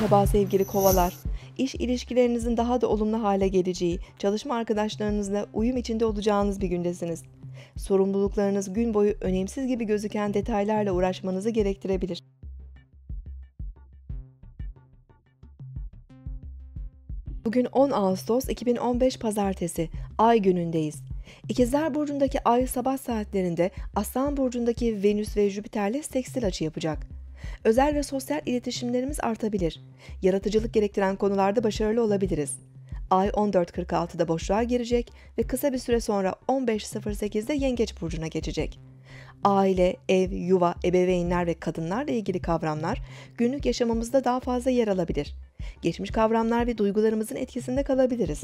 Merhaba sevgili kovalar. İş ilişkilerinizin daha da olumlu hale geleceği, çalışma arkadaşlarınızla uyum içinde olacağınız bir gündesiniz. Sorumluluklarınız gün boyu önemsiz gibi gözüken detaylarla uğraşmanızı gerektirebilir. Bugün 10 Ağustos 2015 Pazartesi, Ay günündeyiz. İkizler Burcu'ndaki Ay sabah saatlerinde Aslan Burcu'ndaki Venüs ve Jüpiter'le sekstil açı yapacak. Özel ve sosyal iletişimlerimiz artabilir. Yaratıcılık gerektiren konularda başarılı olabiliriz. Ay 14.46'da boşluğa girecek ve kısa bir süre sonra 15.08'de Yengeç Burcu'na geçecek. Aile, ev, yuva, ebeveynler ve kadınlarla ilgili kavramlar günlük yaşamımızda daha fazla yer alabilir. Geçmiş kavramlar ve duygularımızın etkisinde kalabiliriz.